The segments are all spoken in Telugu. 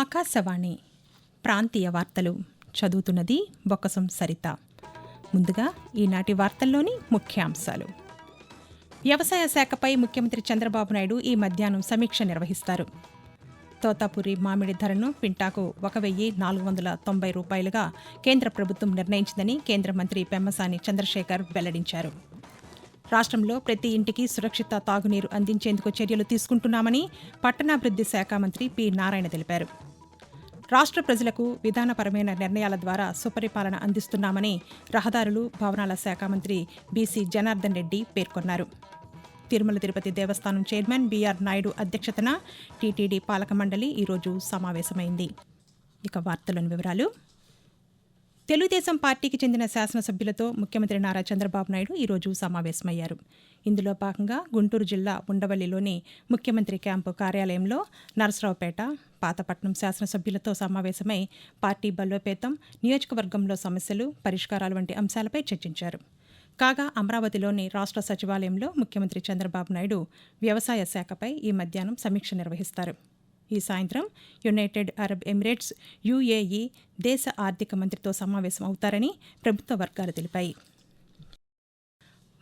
ఆకాశవాణి ప్రాంతీయ వార్తలు చదువుతున్నది బొక్కసం సరిత. ముందుగా ఈనాటి వార్తల్లోని ముఖ్యాంశాలు. వ్యవసాయ శాఖపై ముఖ్యమంత్రి చంద్రబాబు నాయుడు ఈ మధ్యాహ్నం సమీక్ష నిర్వహిస్తారు. తోతాపురి మామిడి ధరను పింటాకు ఒక వెయ్యి నాలుగు వందల తొంభై రూపాయలుగా కేంద్ర ప్రభుత్వం నిర్ణయించిందని కేంద్ర మంత్రి పెమ్మసాని చంద్రశేఖర్ వెల్లడించారు. రాష్ట్రంలో ప్రతి ఇంటికి సురక్షిత తాగునీరు అందించేందుకు చర్యలు తీసుకుంటున్నామని పట్టణాభివృద్ధి శాఖ మంత్రి పి నారాయణ తెలిపారు. రాష్ట్ర ప్రజలకు విధానపరమైన నిర్ణయాల ద్వారా సుపరిపాలన అందిస్తున్నామని రహదారులు భవనాల శాఖ మంత్రి బీసీ జనార్దన్ రెడ్డి పేర్కొన్నారు. తిరుమల తిరుపతి దేవస్థానం చైర్మన్ బీఆర్ నాయుడు అధ్యక్షతన టీటీడీ పాలక మండలి ఈరోజు సమావేశమైంది. ఇక వార్తలను వివరాలు. తెలుగుదేశం పార్టీకి చెందిన శాసనసభ్యులతో ముఖ్యమంత్రి నారా చంద్రబాబు నాయుడు ఈరోజు సమావేశమయ్యారు. ఇందులో భాగంగా గుంటూరు జిల్లా ఉండవల్లిలోని ముఖ్యమంత్రి క్యాంపు కార్యాలయంలో నరసరావుపేట పాతపట్నం శాసనసభ్యులతో సమావేశమై పార్టీ బలోపేతం నియోజకవర్గంలో సమస్యలు పరిష్కారాలు వంటి అంశాలపై చర్చించారు. కాగా అమరావతిలోని రాష్ట్ర సచివాలయంలో ముఖ్యమంత్రి చంద్రబాబు నాయుడు వ్యవసాయ శాఖపై ఈ మధ్యాహ్నం సమీక్ష నిర్వహిస్తారు. ఈ సాయంత్రం యునైటెడ్ అరబ్ ఎమిరేట్స్ యుఏఈ దేశ ఆర్థిక మంత్రితో సమావేశం అవుతారని ప్రభుత్వ వర్గాలు తెలిపాయి.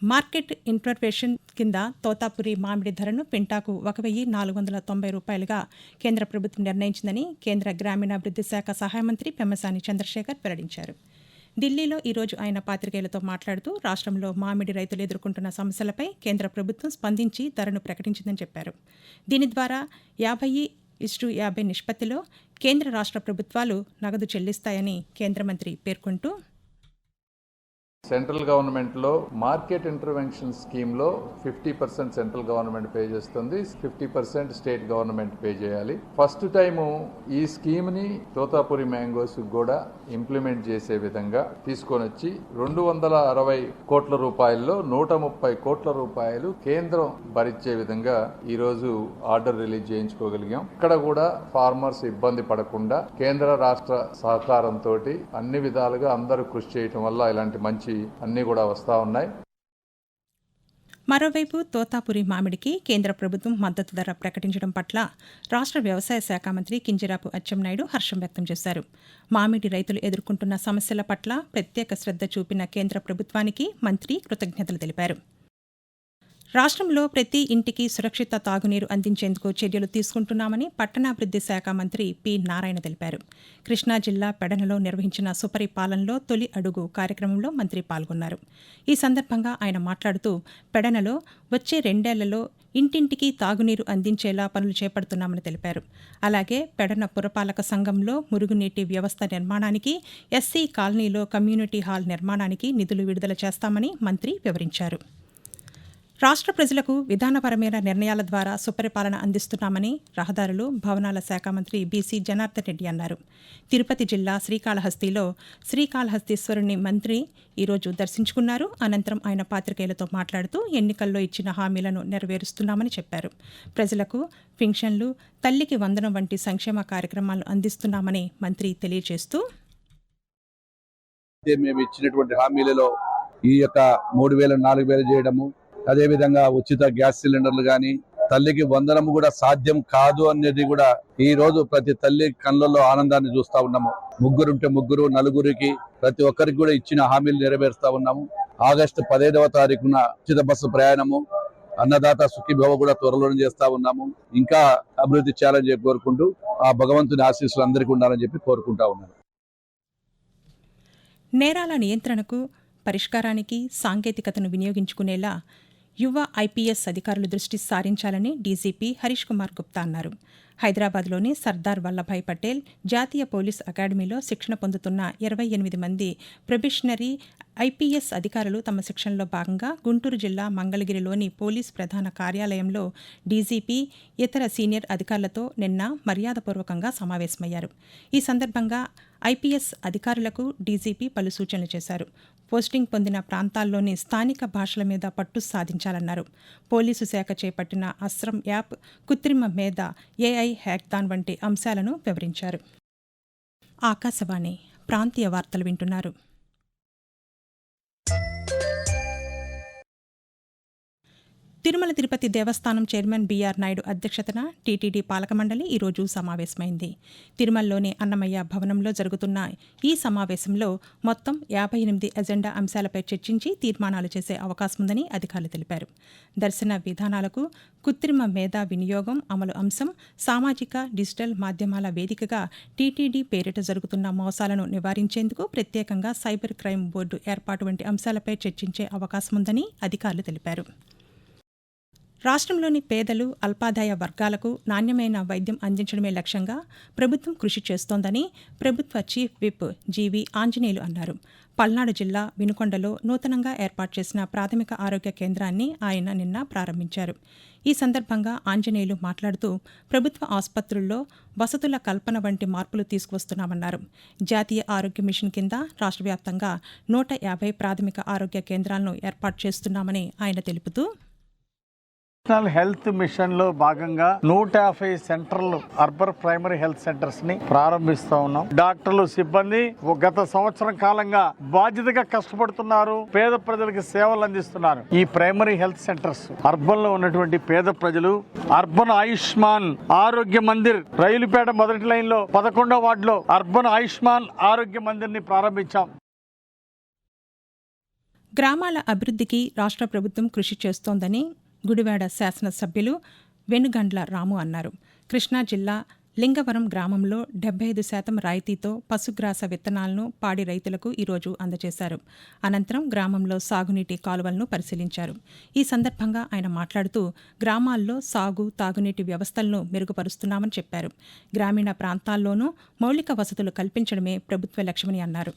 మార్కెట్ ఇంటర్వేషన్ కింద తోతాపురి మామిడి ధరను పింటాకు ఒక వెయ్యి నాలుగు వందల తొంభై రూపాయలుగా కేంద్ర ప్రభుత్వం నిర్ణయించిందని కేంద్ర గ్రామీణాభివృద్ధి శాఖ సహాయ మంత్రి పెమ్మసాని చంద్రశేఖర్ వెల్లడించారు. ఢిల్లీలో ఈరోజు ఆయన పాతికేయులతో మాట్లాడుతూ రాష్ట్రంలో మామిడి రైతులు ఎదుర్కొంటున్న సమస్యలపై కేంద్ర ప్రభుత్వం స్పందించి ధరను ప్రకటించిందని చెప్పారు. దీని ద్వారా యాభై ఇస్టు యాభై నిష్పత్తిలో కేంద్ర రాష్ట్ర ప్రభుత్వాలు నగదు చెల్లిస్తాయని కేంద్ర మంత్రి పేర్కొంటూ సెంట్రల్ గవర్నమెంట్లో మార్కెట్ ఇంటర్వెన్షన్ స్కీమ్లో fifty percent central government pay చేస్తుంది. Fifty percent state government pay చేయాలి. ఫస్ట్ టైము ఈ స్కీమ్ని తోతాపురి మ్యాంగోస్ కూడా ఇంప్లిమెంట్ చేసే విధంగా తీసుకొని వచ్చి రెండు వందల అరవై కోట్ల రూపాయల్లో నూట ముప్పై కోట్ల రూపాయలు కేంద్రం భరించే విధంగా ఈరోజు ఆర్డర్ రిలీజ్ చేయించుకోగలిగాం. ఇక్కడ కూడా ఫార్మర్స్ ఇబ్బంది పడకుండా కేంద్ర రాష్ట్ర సహకారంతో అన్ని విధాలుగా అందరూ కృషి చేయటం వల్ల ఇలాంటి మంచి అన్నీ కూడా వస్తూ ఉన్నాయి. మరోవైపు తోతాపురి మామిడికి కేంద్ర ప్రభుత్వం మద్దతు ధర ప్రకటించడం పట్ల రాష్ట్ర వ్యవసాయ శాఖ మంత్రి కింజరాపు అచ్చెన్నాయుడు హర్షం వ్యక్తం చేశారు. మామిడి రైతులు ఎదుర్కొంటున్న సమస్యల పట్ల ప్రత్యేక శ్రద్ధ చూపిన కేంద్ర ప్రభుత్వానికి మంత్రి కృతజ్ఞతలు తెలిపారు. రాష్ట్రంలో ప్రతి ఇంటికి సురక్షిత తాగునీరు అందించేందుకు చర్యలు తీసుకుంటున్నామని పట్టణాభివృద్ది శాఖ మంత్రి పి నారాయణ తెలిపారు. కృష్ణా జిల్లా పెడనలో నిర్వహించిన సుపరిపాలనలో తొలి అడుగు కార్యక్రమంలో మంత్రి పాల్గొన్నారు. ఈ సందర్భంగా ఆయన మాట్లాడుతూ పెడనలో వచ్చే రెండేళ్ళలో ఇంటింటికి తాగునీరు అందించేలా పనులు చేపడుతున్నామని తెలిపారు. అలాగే పెడన పురపాలక సంఘంలో మురుగునీటి వ్యవస్థ నిర్మాణానికి ఎస్సీ కాలనీలో కమ్యూనిటీ హాల్ నిర్మాణానికి నిధులు విడుదల చేస్తామని మంత్రి వివరించారు. రాష్ట్ర ప్రజలకు విధానపరమైన నిర్ణయాల ద్వారా సుపరిపాలన అందిస్తున్నామని రహదారులు భవనాల శాఖ మంత్రి బీసీ జనార్దన్ రెడ్డి అన్నారు. తిరుపతి జిల్లా శ్రీకాళహస్తిలో శ్రీకాళహస్తీశ్వరుని మంత్రి ఈరోజు దర్శించుకున్నారు. అనంతరం ఆయన పాత్రికేయులతో మాట్లాడుతూ ఎన్నికల్లో ఇచ్చిన హామీలను నెరవేరుస్తున్నామని చెప్పారు. ప్రజలకు పింఛన్లు తల్లికి వందనం వంటి సంక్షేమ కార్యక్రమాలను అందిస్తున్నామని మంత్రి తెలియజేస్తూ మేము ఇచ్చినటువంటి హామీలలో ఈ యొక్క మూడు వేల నాలుగు వేలు చేయడము అదేవిధంగా ఉచిత గ్యాస్ సిలిండర్లు కానీ తల్లికి వందనము కూడా సాధ్యం కాదు అనేది కూడా ఈ రోజు ప్రతి తల్లి కళ్ళల్లో ఆనందాన్ని చూస్తా ఉన్నాము. ముగ్గురు ఉంటే ముగ్గురు నలుగురికి ప్రతి ఒక్కరికి కూడా ఇచ్చిన హామీలు నెరవేరుస్తూ ఉన్నాము. ఆగస్టు పదహైదవ తారీఖున ఉచిత బస్సు ప్రయాణము అన్నదాత సుఖీభవ కూడా త్వరలోనే చేస్తా ఉన్నాము. ఇంకా అభివృద్ధి చేయాలని చెప్పి కోరుకుంటూ ఆ భగవంతుని ఆశీస్సులు అందరికీ ఉండాలని చెప్పి కోరుకుంటా ఉన్నాను. నేరాల నియంత్రణకు పరిష్కారానికి సాంకేతికతను వినియోగించుకునేలా యువ ఐపీఎస్ అధికారులు దృష్టి సారించాలని డీజీపీ హరీష్ కుమార్ గుప్తా అన్నారు. హైదరాబాద్లోని సర్దార్ వల్లభాయ్ పటేల్ జాతీయ పోలీస్ అకాడమీలో శిక్షణ పొందుతున్న ఇరవై ఎనిమిది మంది ప్రొబిషనరీ ఐపీఎస్ అధికారులు తమ శిక్షణలో భాగంగా గుంటూరు జిల్లా మంగళగిరిలోని పోలీస్ ప్రధాన కార్యాలయంలో డీజీపీ ఇతర సీనియర్ అధికారులతో నిన్న మర్యాదపూర్వకంగా సమావేశమయ్యారు. ఈ సందర్భంగా ఐపీఎస్ అధికారులకు డీజీపీ పలు సూచనలు చేశారు. పోస్టింగ్ పొందిన ప్రాంతాల్లోని స్థానిక భాషల మీద పట్టు సాధించాలన్నారు. పోలీసు శాఖ చేపట్టిన అస్రం యాప్ కృత్రిమ మేధ ఏఐ హ్యాక్థాన్ వంటి అంశాలను వివరించారు. ఆకాశవాణి ప్రాంతీయ వార్తలు వింటున్నారు. తిరుమల తిరుపతి దేవస్థానం చైర్మన్ బీఆర్ నాయుడు అధ్యక్షతన టీటీడీ పాలక మండలి ఈరోజు సమావేశమైంది. తిరుమలలోని అన్నమయ్య భవనంలో జరుగుతున్న ఈ సమావేశంలో మొత్తం యాభై ఎనిమిది ఎజెండా అంశాలపై చర్చించి తీర్మానాలు చేసే అవకాశం ఉందని అధికారులు తెలిపారు. దర్శన విధానాలకు కృత్రిమ మేధా వినియోగం అమలు అంశం సామాజిక డిజిటల్ మాధ్యమాల వేదికగా టీటీడీ పేరిట జరుగుతున్న మోసాలను నివారించేందుకు ప్రత్యేకంగా సైబర్ క్రైమ్ బోర్డు ఏర్పాటు వంటి అంశాలపై చర్చించే అవకాశం ఉందని అధికారులు తెలిపారు. రాష్ట్రంలోని పేదలు అల్పాదాయ వర్గాలకు నాణ్యమైన వైద్యం అందించడమే లక్ష్యంగా ప్రభుత్వం కృషి చేస్తోందని ప్రభుత్వ చీఫ్ విప్ జీవి ఆంజనేయులు అన్నారు. పల్నాడు జిల్లా వినుకొండలో నూతనంగా ఏర్పాటు చేసిన ప్రాథమిక ఆరోగ్య కేంద్రాన్ని ఆయన నిన్న ప్రారంభించారు. ఈ సందర్భంగా ఆంజనేయులు మాట్లాడుతూ ప్రభుత్వ ఆసుపత్రుల్లో వసతుల కల్పన వంటి మార్పులు తీసుకువస్తున్నామన్నారు. జాతీయ ఆరోగ్య మిషన్ కింద రాష్ట్ర వ్యాప్తంగా నూట యాభై ప్రాథమిక ఆరోగ్య కేంద్రాలను ఏర్పాటు చేస్తున్నామని ఆయన తెలుపుతూ నేషనల్ హెల్త్ మిషన్లో భాగంగా నూట యాభై సెంటర్లు అర్బన్ ప్రైమరీ హెల్త్ సెంటర్స్ని ప్రారంభిస్తా ఉన్నాం. డాక్టర్లు సిబ్బంది గత సంవత్సరం కాలంగా బాధ్యతగా కష్టపడుతున్నారు పేద ప్రజలకు సేవలు అందిస్తున్నారు. ఈ ప్రైమరీ హెల్త్ సెంటర్స్ అర్బన్లో ఉన్నటువంటి పేద ప్రజలు అర్బన్ ఆయుష్మాన్ ఆరోగ్య మందిర్ రైలుపేట మొదటి లైన్లో పదకొండో వార్డులో అర్బన్ ఆయుష్మాన్ ఆరోగ్య మందిర్ని ప్రారంభించాం. గ్రామాల అభివృద్ధికి రాష్ట్ర ప్రభుత్వం కృషి చేస్తోందని గుడివాడ శాసనసభ్యులు వెనుగండ్ల రాము అన్నారు. కృష్ణా జిల్లా లింగవరం గ్రామంలో డెబ్బై ఐదు శాతం రాయితీతో పశుగ్రాస విత్తనాలను పాడి రైతులకు ఈరోజు అందజేశారు. అనంతరం గ్రామంలో సాగునీటి కాలువలను పరిశీలించారు. ఈ సందర్భంగా ఆయన మాట్లాడుతూ గ్రామాల్లో సాగు తాగునీటి వ్యవస్థలను మెరుగుపరుస్తున్నామని చెప్పారు. గ్రామీణ ప్రాంతాల్లోనూ మౌలిక వసతులు కల్పించడమే ప్రభుత్వ లక్ష్యమని అన్నారు.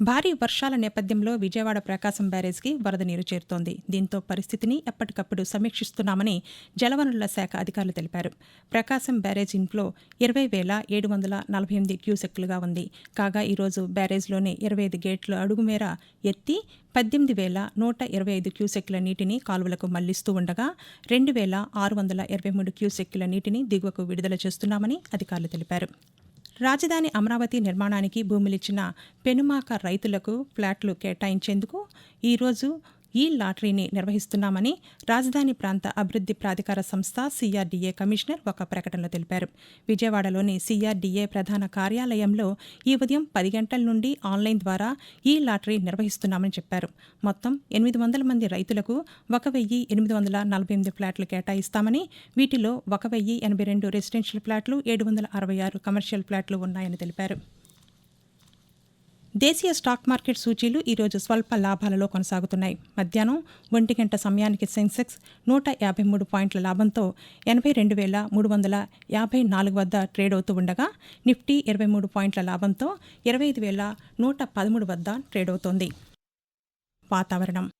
భారీ వర్షాల నేపథ్యంలో విజయవాడ ప్రకాశం బ్యారేజ్కి వరద నీరు చేరుతోంది. దీంతో పరిస్థితిని ఎప్పటికప్పుడు సమీక్షిస్తున్నామని జలవనరుల శాఖ అధికారులు తెలిపారు. ప్రకాశం బ్యారేజ్ ఇన్ఫ్లో ఇరవై వేల ఏడు వందల నలభై ఎనిమిది క్యూసెక్లుగా ఉంది. కాగా ఈరోజు బ్యారేజ్లోని ఇరవై ఐదు గేట్లు అడుగుమేర ఎత్తి పద్దెనిమిది వేల నూట ఇరవై ఐదు క్యూసెక్ల నీటిని కాలువలకు మళ్ళిస్తూ ఉండగా రెండు వేల ఆరు వందల ఇరవై మూడు క్యూసెక్ల నీటిని దిగువకు విడుదల చేస్తున్నామని అధికారులు తెలిపారు. రాజధాని అమరావతి నిర్మాణానికి భూములిచ్చిన పెనుమాక రైతులకు ఫ్లాట్లు కేటాయించేందుకు ఈరోజు ఈ లాటరీని నిర్వహిస్తున్నామని రాజధాని ప్రాంత అభివృద్ధి ప్రాధికార సంస్థ సిఆర్డీఏ కమిషనర్ ఒక ప్రకటనలో తెలిపారు. విజయవాడలోని సిఆర్డీఏ ప్రధాన కార్యాలయంలో ఈ ఉదయం పది గంటల నుండి ఆన్లైన్ ద్వారా ఈ లాటరీ నిర్వహిస్తున్నామని చెప్పారు. మొత్తం ఎనిమిది వందల మంది రైతులకు ఒక వెయ్యి ఎనిమిది వందల నలభై ఎనిమిది ఫ్లాట్లు కేటాయిస్తామని వీటిలో ఒక వెయ్యి ఎనభై రెండు రెసిడెన్షియల్ ఫ్లాట్లు ఏడు వందల అరవై ఆరు కమర్షియల్ ఫ్లాట్లు ఉన్నాయని తెలిపారు. దేశీయ స్టాక్ మార్కెట్ సూచీలు ఈరోజు స్వల్ప లాభాలలో కొనసాగుతున్నాయి. మధ్యాహ్నం ఒంటి గంట సమయానికి సెన్సెక్స్ నూట యాభై మూడు పాయింట్ల లాభంతో ఎనభై రెండు వేల మూడు వందల యాభై నాలుగు వద్ద ట్రేడ్ అవుతూ ఉండగా నిఫ్టీ ఇరవై మూడు పాయింట్ల లాభంతో ఇరవై ఐదు వేల నూట పదమూడు వద్ద ట్రేడ్ అవుతోంది. వాతావరణం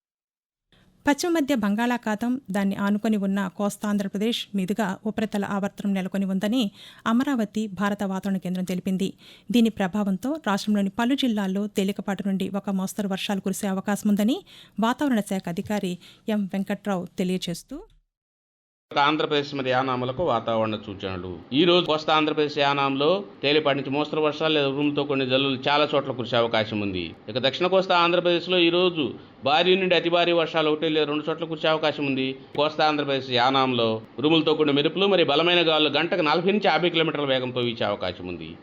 పశ్చిమ మధ్య బంగాళాఖాతం దాన్ని ఆనుకొని ఉన్న కోస్తాంధ్రప్రదేశ్ మీదుగా ఉపరితల ఆవర్తనం నెలకొని ఉందని అమరావతి భారత వాతావరణ కేంద్రం తెలిపింది. దీని ప్రభావంతో రాష్ట్రంలోని పలు జిల్లాల్లో తేలికపాటి నుండి ఒక మోస్తరు వర్షాలు కురిసే అవకాశం ఉందని వాతావరణ శాఖ అధికారి ఎం వెంకట్రావు తెలియజేస్తూ ఆంధ్రప్రదేశ్ మరి యానాములకు వాతావరణ సూచనలు. ఈ రోజు కోస్తా ఆంధ్రప్రదేశ్ యానాంలో తేలిపాటి నుంచి మోస్తరు వర్షాలు లేదా ఉరుములతో కొన్ని జల్లులు చాలా చోట్ల కురిసే అవకాశం ఉంది. ఇక దక్షిణ కోస్తా ఆంధ్రప్రదేశ్లో ఈ రోజు భారీ నుండి అతి భారీ వర్షాలు ఒకటి లేదా రెండు చోట్ల కురిసే అవకాశం ఉంది. కోస్తా ఆంధ్రప్రదేశ్ యానాంలో ఉరుములతో కొన్ని మెరుపులు మరి బలమైన గాలులు గంటకు నలభై నుంచి యాభై కిలోమీటర్ల వేగంతో వీచే అవకాశం ఉంది.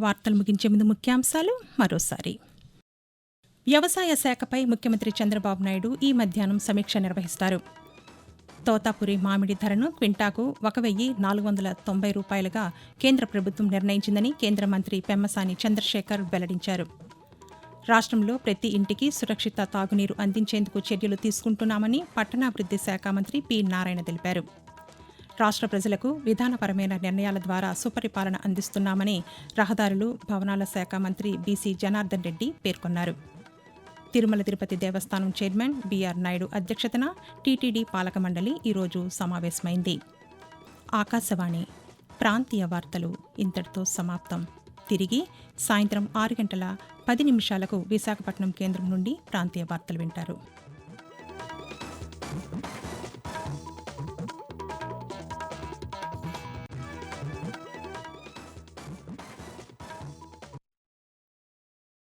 వార్తలు ముగించే ముందు ముఖ్యాంశాలు మరోసారి. వ్యవసాయ శాఖపై ముఖ్యమంత్రి చంద్రబాబు నాయుడు ఈ మధ్యాహ్నం సమీక్ష నిర్వహిస్తారు. తోతాపురి మామిడి ధరను క్వింటాకు ఒక వెయ్యి నాలుగు వందల తొంభై రూపాయలుగా కేంద్ర ప్రభుత్వం నిర్ణయించిందని కేంద్ర మంత్రి పెమ్మసాని చంద్రశేఖర్ వెల్లడించారు. రాష్ట్రంలో ప్రతి ఇంటికి సురక్షిత తాగునీరు అందించేందుకు చర్యలు తీసుకుంటున్నామని పట్టణాభివృద్ధి శాఖ మంత్రి పి నారాయణ తెలిపారు. రాష్ట్ర ప్రజలకు విధానపరమైన నిర్ణయాల ద్వారా సుపరిపాలన అందిస్తున్నామని రహదారులు భవనాల శాఖ మంత్రి బీసీ జనార్దన్ రెడ్డి పేర్కొన్నారు. తిరుమల తిరుపతి దేవస్థానం చైర్మన్ బీఆర్ నాయుడు అధ్యక్షతన టీటీడీ పాలక మండలి ఈరోజు సమావేశమైంది. ఆకాశవాణి ప్రాంతీయ వార్తలు ఇంతటితో సమాప్తం. తిరిగి సాయంత్రం ఆరు గంటల పది నిమిషాలకు విశాఖపట్నం కేంద్రం నుండి ప్రాంతీయ వార్తలు వింటారు.